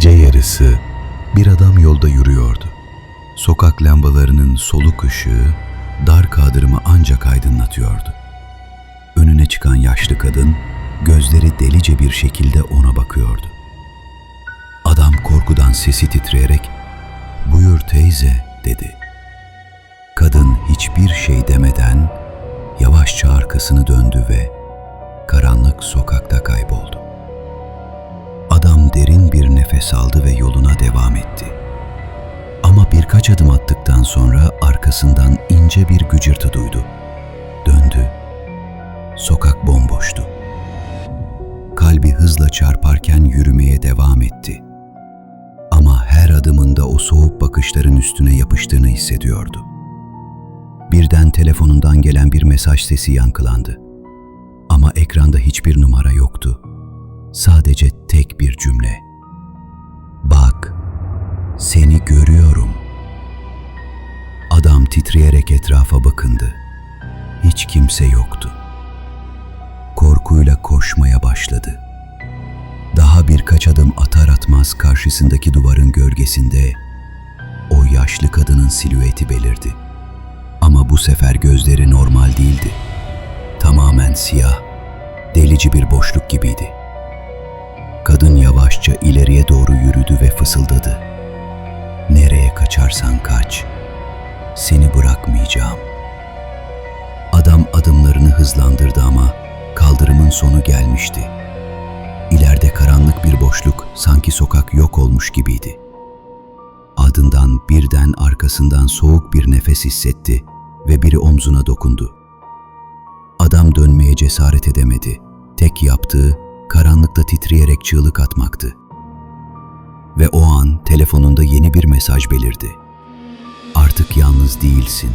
Gece yarısı bir adam yolda yürüyordu. Sokak lambalarının soluk ışığı dar kaldırımı ancak aydınlatıyordu. Önüne çıkan yaşlı kadın gözleri delice bir şekilde ona bakıyordu. Adam korkudan sesi titreyerek "Buyur teyze." dedi. Kadın hiçbir şey demeden yavaşça arkasını döndü ve karanlık sokakta kayboldu. Nefes aldı ve yoluna devam etti. Ama birkaç adım attıktan sonra arkasından ince bir gıcırtı duydu. Döndü. Sokak bomboştu. Kalbi hızla çarparken yürümeye devam etti. Ama her adımında o soğuk bakışların üstüne yapıştığını hissediyordu. Birden telefonundan gelen bir mesaj sesi yankılandı. Ama ekranda hiçbir numara yoktu. Sadece tek bir cümle. Görüyorum. Adam titreyerek etrafa bakındı. Hiç kimse yoktu. Korkuyla koşmaya başladı. Daha birkaç adım atar atmaz karşısındaki duvarın gölgesinde o yaşlı kadının silüeti belirdi. Ama bu sefer gözleri normal değildi. Tamamen siyah, delici bir boşluk gibiydi. Kadın yavaşça ileriye doğru yürüdü ve fısıldadı. Kaçarsan kaç. Seni bırakmayacağım. Adam adımlarını hızlandırdı ama kaldırımın sonu gelmişti. İleride karanlık bir boşluk, sanki sokak yok olmuş gibiydi. Ardından birden arkasından soğuk bir nefes hissetti ve biri omzuna dokundu. Adam dönmeye cesaret edemedi. Tek yaptığı karanlıkta titreyerek çığlık atmaktı. Ve o an telefonunda yeni bir mesaj belirdi. Artık yalnız değilsin.